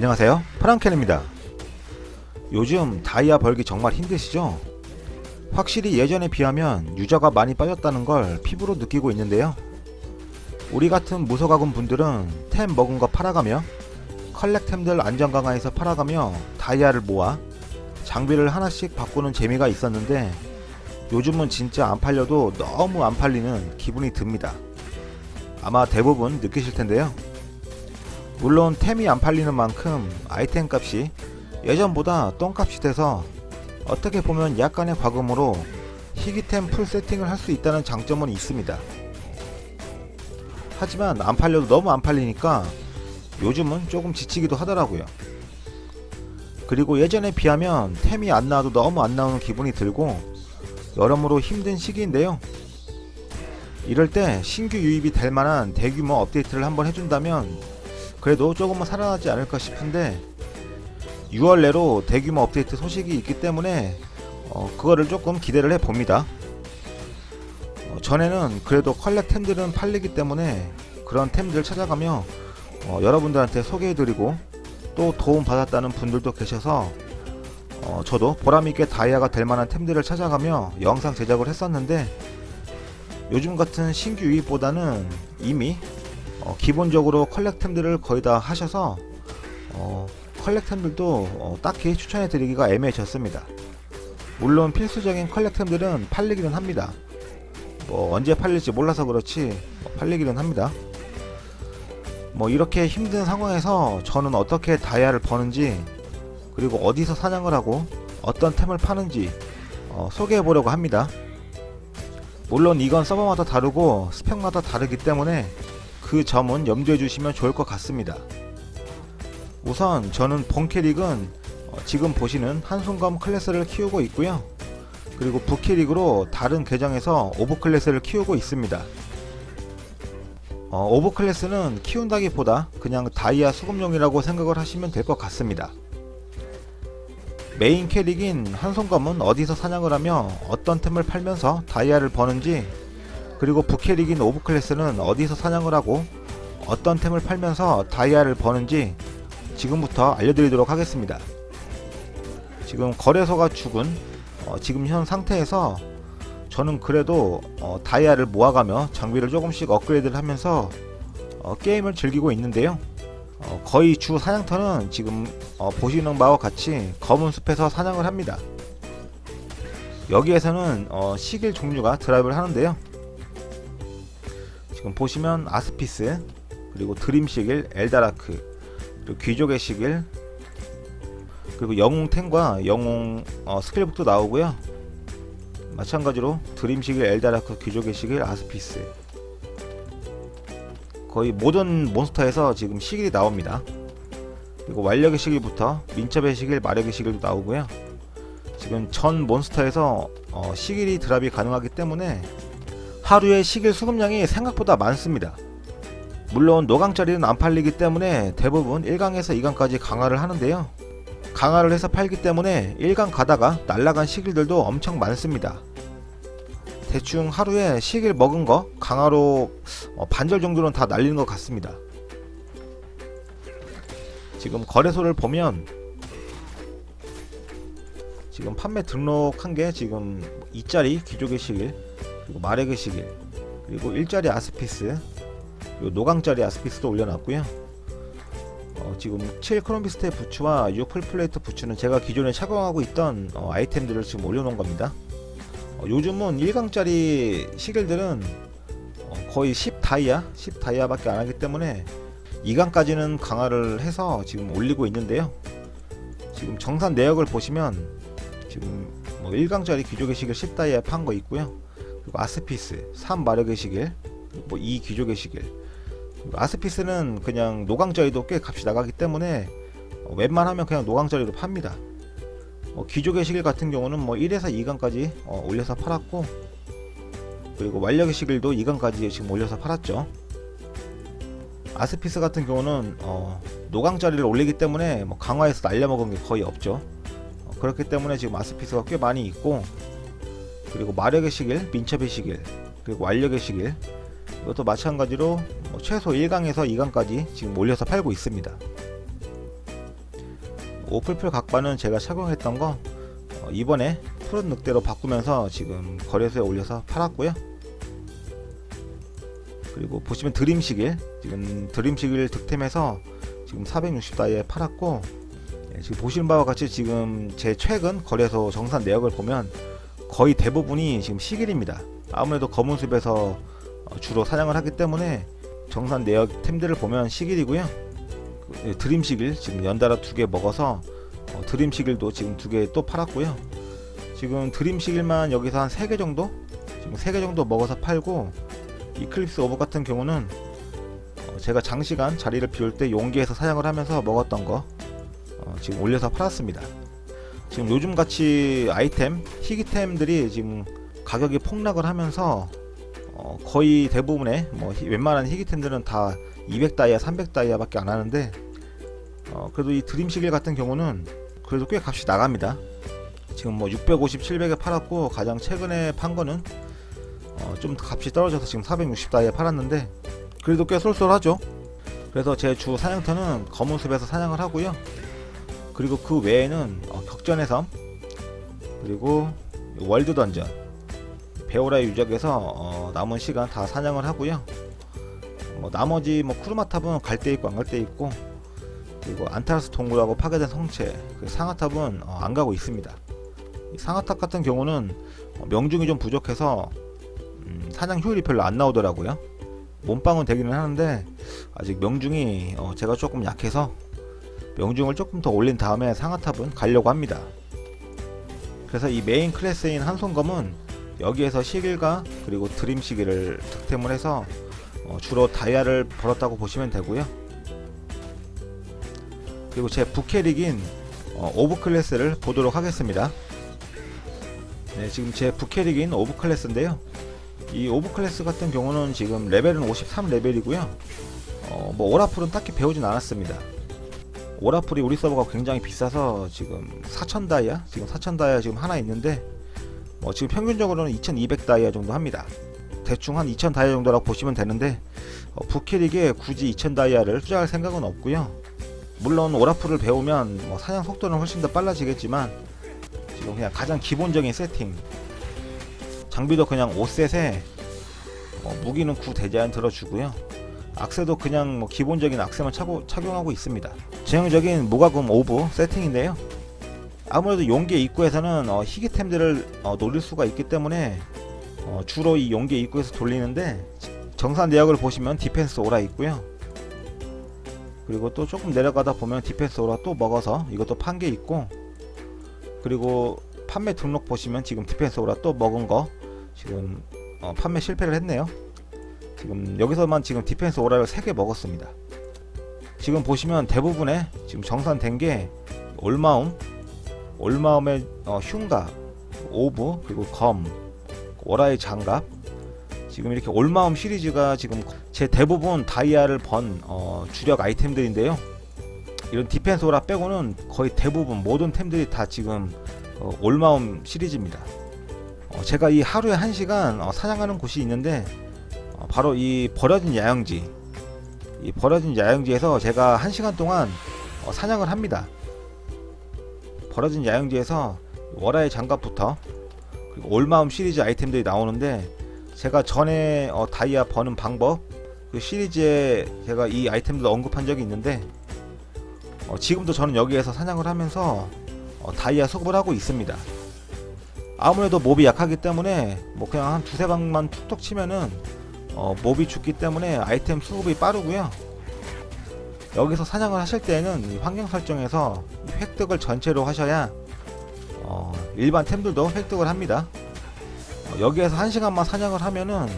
안녕하세요 프랑켄입니다 요즘 다이아 벌기 정말 힘드시죠? 확실히 예전에 비하면 유저가 많이 빠졌다는 걸 피부로 느끼고 있는데요 우리 같은 무소가군 분들은 템 먹은 거 팔아가며 컬렉템들 안전 강화에서 팔아가며 다이아를 모아 장비를 하나씩 바꾸는 재미가 있었는데 요즘은 진짜 안 팔려도 너무 안 팔리는 기분이 듭니다. 아마 대부분 느끼실 텐데요. 물론 템이 안 팔리는 만큼 아이템 값이 예전보다 똥값이 돼서 어떻게 보면 약간의 과금으로 희귀템 풀 세팅을 할 수 있다는 장점은 있습니다. 하지만 안 팔려도 너무 안 팔리니까 요즘은 조금 지치기도 하더라고요. 그리고 예전에 비하면 템이 안 나와도 너무 안 나오는 기분이 들고 여러모로 힘든 시기인데요. 이럴 때 신규 유입이 될 만한 대규모 업데이트를 한번 해준다면 그래도 조금은 살아나지 않을까 싶은데 6월 내로 대규모 업데이트 소식이 있기 때문에 어, 그거를 조금 기대를 해봅니다. 어, 전에는 그래도 컬렉 템들은 팔리기 때문에 그런 템들 찾아가며 어, 여러분들한테 소개해드리고 또 도움 받았다는 분들도 계셔서 어, 저도 보람있게 다이아가 될 만한 템들을 찾아가며 영상 제작을 했었는데 요즘 같은 신규 유입보다는 이미 어, 기본적으로 컬렉템들을 거의 다 하셔서 어, 컬렉템들도 어, 딱히 추천해 드리기가 애매해졌습니다. 물론 필수적인 컬렉템들은 팔리기는 합니다. 뭐 언제 팔릴지 몰라서 그렇지 뭐 팔리기는 합니다. 뭐 이렇게 힘든 상황에서 저는 어떻게 다이아를 버는지 그리고 어디서 사냥을 하고 어떤 템을 파는지 어, 소개해 보려고 합니다. 물론 이건 서버마다 다르고 스펙마다 다르기 때문에 그 점은 염두해 주시면 좋을 것 같습니다. 우선 저는 본캐릭은 어, 지금 보시는 한순검 클래스를 키우고 있고요. 그리고 부캐릭으로 다른 계정에서 오브 클래스를 키우고 있습니다. 어, 오브 클래스는 키운다기보다 그냥 다이아 수급용이라고 생각을 하시면 될 것 같습니다. 메인 캐릭인 한손검은 어디서 사냥을 하며 어떤 템을 팔면서 다이아를 버는지 그리고 부캐릭인 오브 클래스는 어디서 사냥을 하고 어떤 템을 팔면서 다이아를 버는지 지금부터 알려드리도록 하겠습니다. 지금 거래소가 죽은 어, 지금 현 상태에서 저는 그래도 어, 다이아를 모아가며 장비를 조금씩 업그레이드를 하면서 어, 게임을 즐기고 있는데요. 어, 거의 주 사냥터는 지금 어, 보시는 바와 같이 검은 숲에서 사냥을 합니다. 여기에서는 어, 시길 종류가 드랍을 하는데요. 지금 보시면 아스피스 그리고 드림 시길, 엘다라크 그리고 귀족의 시길 그리고 영웅 탱과 영웅 어, 스킬북도 나오고요. 마찬가지로 드림 시길, 엘다라크, 귀족의 시길, 아스피스 거의 모든 몬스터에서 지금 시길이 나옵니다. 그리고 완력의 시길부터 민첩의 시길, 마력의 시길도 나오고요. 지금 전 몬스터에서 어, 시길이 드랍이 가능하기 때문에 하루에 시길 수급량이 생각보다 많습니다. 물론 노강짜리는 안 팔리기 때문에 대부분 1강에서 2강까지 강화를 하는데요. 강화를 해서 팔기 때문에 1강 가다가 날라간 시길들도 엄청 많습니다. 대충 하루에 시길 먹은 거 강화로 어, 반절 정도는 다 날리는 것 같습니다. 지금 거래소를 보면 지금 판매 등록한 게 지금 2짜리 귀족의 시길 그리고 마력의 시길 그리고 1짜리 아스피스 그리고 노강짜리 아스피스도 올려놨고요. 어, 지금 7 크롬비스트의 부츠와 6 풀플레이트 부츠는 제가 기존에 착용하고 있던 어, 아이템들을 지금 올려놓은 겁니다. 어, 요즘은 1강짜리 시길들은 어, 거의 10 다이아, 10 다이아 밖에 안 하기 때문에 2강까지는 강화를 해서 지금 올리고 있는데요. 지금 정산 내역을 보시면 지금 뭐 1강짜리 귀족의 시길 10 다이아 판거 있고요. 그리고 아스피스 3 마력의 시길, 뭐 2 귀족의 시길. 아스피스는 그냥 노강짜리도 꽤 값이 나가기 때문에 어, 웬만하면 그냥 노강짜리로 팝니다. 뭐 귀족의 시길 같은 경우는 뭐 1에서 2강까지 어, 올려서 팔았고 그리고 완력의 시길도 2강까지 지금 올려서 팔았죠. 아스피스 같은 경우는 어, 노강짜리를 올리기 때문에 뭐 강화해서 날려먹은 게 거의 없죠. 어, 그렇기 때문에 지금 아스피스가 꽤 많이 있고 그리고 마력의 시길, 민첩의 시길, 그리고 완력의 시길 이것도 마찬가지로 뭐 최소 1강에서 2강까지 지금 올려서 팔고 있습니다. 오플플 각반은 제가 착용했던 거 어, 이번에 푸른 늑대로 바꾸면서 지금 거래소에 올려서 팔았고요. 그리고 보시면 드림 시길 지금 드림 시길 득템해서 지금 460다이에 팔았고 예, 지금 보시는 바와 같이 지금 제 최근 거래소 정산 내역을 보면 거의 대부분이 지금 시길입니다. 아무래도 검은숲에서 어, 주로 사냥을 하기 때문에 정산 내역 템들을 보면 시길이고요. 그, 예, 드림 시길 지금 연달아 두 개 먹어서 어, 드림 시길도 지금 두 개 또 팔았고요. 지금 드림 시길만 여기서 한 세 개 정도 지금 세 개 정도 먹어서 팔고 이클립스 오브 같은 경우는 어, 제가 장시간 자리를 비울 때 용기에서 사냥을 하면서 먹었던 거 어, 지금 올려서 팔았습니다. 지금 요즘 같이 아이템 희귀템들이 지금 가격이 폭락을 하면서 어, 거의 대부분의 뭐 희- 웬만한 희귀템들은 다 200다이아, 300다이아밖에 안 하는데 어, 그래도 이 드림 시길 같은 경우는 그래도 꽤 값이 나갑니다. 지금 뭐 650, 700에 팔았고 가장 최근에 판 거는 어, 좀 값이 떨어져서 지금 460다이에 팔았는데 그래도 꽤 쏠쏠하죠. 그래서 제 주 사냥터는 검은숲에서 사냥을 하고요. 그리고 그 외에는 어, 격전의 섬 그리고 월드 던전 베오라의 유적에서 어, 남은 시간 다 사냥을 하고요. 뭐 나머지 뭐 쿠르마탑은 갈데 있고 안갈데 있고 그리고 안타르스 동굴하고 파괴된 성체 그 상하탑은 어, 안 가고 있습니다. 이 상하탑 같은 경우는 어, 명중이 좀 부족해서 음, 사냥 효율이 별로 안 나오더라고요. 몸빵은 되기는 하는데 아직 명중이 어, 제가 조금 약해서 명중을 조금 더 올린 다음에 상하탑은 가려고 합니다. 그래서 이 메인 클래스인 한손검은 여기에서 시길과 그리고 드림 시기를 득템을 해서 어, 주로 다이아를 벌었다고 보시면 되고요. 그리고 제 부캐릭인 어, 오브 클래스를 보도록 하겠습니다. 네, 지금 제 부캐릭인 오브 클래스인데요. 이 오브 클래스 같은 경우는 지금 레벨은 53레벨이고요. 어, 뭐 오라풀은 딱히 배우진 않았습니다. 오라풀이 우리 서버가 굉장히 비싸서 지금 4,000 다이아, 지금 4,000 다이아 지금 하나 있는데 뭐 지금 평균적으로는 2,200 다이아 정도 합니다. 대충 한 2,000 다이아 정도라고 보시면 되는데 어, 부캐릭에 굳이 2,000 다이아를 투자할 생각은 없고요. 물론 오라풀을 배우면 뭐 사냥 속도는 훨씬 더 빨라지겠지만 지금 그냥 가장 기본적인 세팅 장비도 그냥 5셋에 어, 무기는 9 대자연 들어주고요. 악세도 그냥 뭐 기본적인 악세만 차고, 착용하고 있습니다. 전형적인 무과금 오브 세팅인데요. 아무래도 용계 입구에서는 어, 희귀템들을 어, 노릴 수가 있기 때문에 어, 주로 이 용계 입구에서 돌리는데 정산 내역을 보시면 디펜스 오라 있고요. 그리고 또 조금 내려가다 보면 디펜스 오라 또 먹어서 이것도 판 게 있고 그리고 판매 등록 보시면 지금 디펜스 오라 또 먹은 거 지금 어, 판매 실패를 했네요. 지금 여기서만 지금 디펜스 오라를 3개 먹었습니다. 지금 보시면 대부분의 지금 정산된 게 올마움, 올마움의 어, 흉가, 오브 그리고 검, 오라의 장갑 지금 이렇게 올마움 시리즈가 지금 제 대부분 다이아를 번 어, 주력 아이템들인데요. 이런 디펜스 오라 빼고는 거의 대부분 모든 템들이 다 지금 어, 올마움 시리즈입니다. 어, 제가 이 하루에 한 시간 어, 사냥하는 곳이 있는데 어, 바로 이 버려진 야영지 이 버려진 야영지에서 제가 한 시간 동안 어, 사냥을 합니다. 버려진 야영지에서 월화의 장갑부터 그리고 올마움 시리즈 아이템들이 나오는데 제가 전에 어, 다이아 버는 방법 그 시리즈에 제가 이 아이템들 언급한 적이 있는데 어, 지금도 저는 여기에서 사냥을 하면서 어, 다이아 수급을 하고 있습니다. 아무래도 몹이 약하기 때문에 뭐 그냥 한 두세 방만 툭툭 치면은 어, 몹이 죽기 때문에 아이템 수급이 빠르고요. 여기서 사냥을 하실 때는 이 환경 설정에서 이 획득을 전체로 하셔야 어, 일반 템들도 획득을 합니다. 어, 여기에서 한 시간만 사냥을 하면은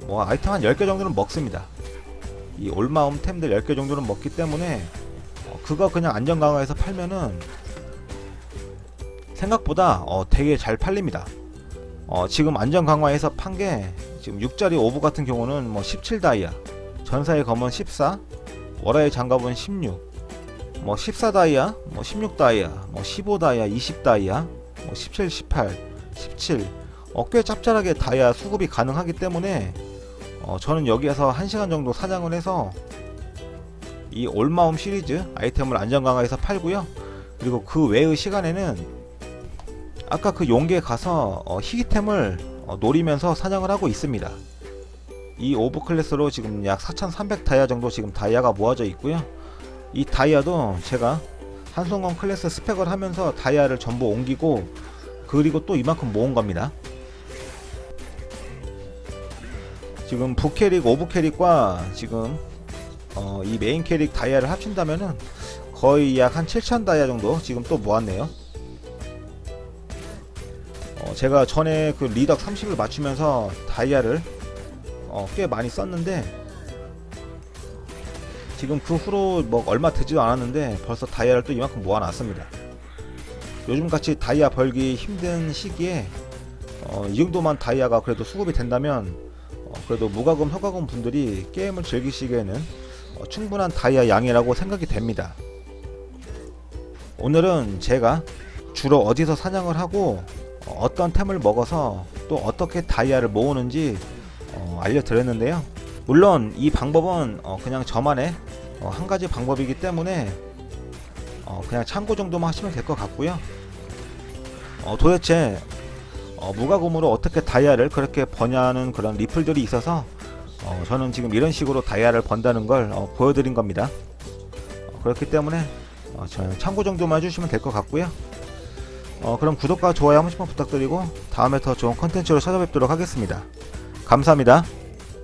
뭐 아이템 한 10개 정도는 먹습니다. 이 올마움 템들 10개 정도는 먹기 때문에 어, 그거 그냥 안전 강화해서 팔면은 생각보다 어, 되게 잘 팔립니다. 어, 지금 안전 강화해서 판 게 지금 6짜리 오브 같은 경우는 뭐 17다이아, 전사의 검은 14, 월화의 장갑은 16, 뭐 14다이아, 뭐 16다이아, 뭐 15다이아, 20다이아, 뭐 17, 18, 17. 어, 꽤 짭짤하게 다이아 수급이 가능하기 때문에 어, 저는 여기에서 1시간 정도 사냥을 해서 이 올마움 시리즈 아이템을 안전강화해서 팔고요. 그리고 그 외의 시간에는 아까 그 용계에 가서 어, 희귀템을 어, 노리면서 사냥을 하고 있습니다. 이 오브 클래스로 지금 약 4,300 다이아 정도 지금 다이아가 모아져 있고요. 이 다이아도 제가 한송건 클래스 스펙을 하면서 다이아를 전부 옮기고 그리고 또 이만큼 모은 겁니다. 지금 부캐릭, 오브캐릭과 지금 어, 이 메인 캐릭 다이아를 합친다면은 거의 약 한 7,000 다이아 정도 지금 또 모았네요. 어, 제가 전에 그 리덕 30을 맞추면서 다이아를 어, 꽤 많이 썼는데 지금 그 후로 뭐 얼마 되지도 않았는데 벌써 다이아를 또 이만큼 모아놨습니다. 요즘 같이 다이아 벌기 힘든 시기에 어, 이 정도만 다이아가 그래도 수급이 된다면 어, 그래도 무과금 허가금 분들이 게임을 즐기시기에는 어, 충분한 다이아 양이라고 생각이 됩니다. 오늘은 제가 주로 어디서 사냥을 하고 어, 어떤 템을 먹어서 또 어떻게 다이아를 모으는지 어, 알려드렸는데요. 물론 이 방법은 어, 그냥 저만의 어, 한 가지 방법이기 때문에 어, 그냥 참고 정도만 하시면 될 것 같고요. 어, 도대체 어, 무과금으로 어떻게 다이아를 그렇게 버냐는 그런 리플들이 있어서 어, 저는 지금 이런 식으로 다이아를 번다는 걸 어, 보여드린 겁니다. 어, 그렇기 때문에 어, 참고 정도만 해주시면 될 것 같고요. 어, 그럼 구독과 좋아요 한 번씩만 부탁드리고 다음에 더 좋은 컨텐츠로 찾아뵙도록 하겠습니다. 감사합니다.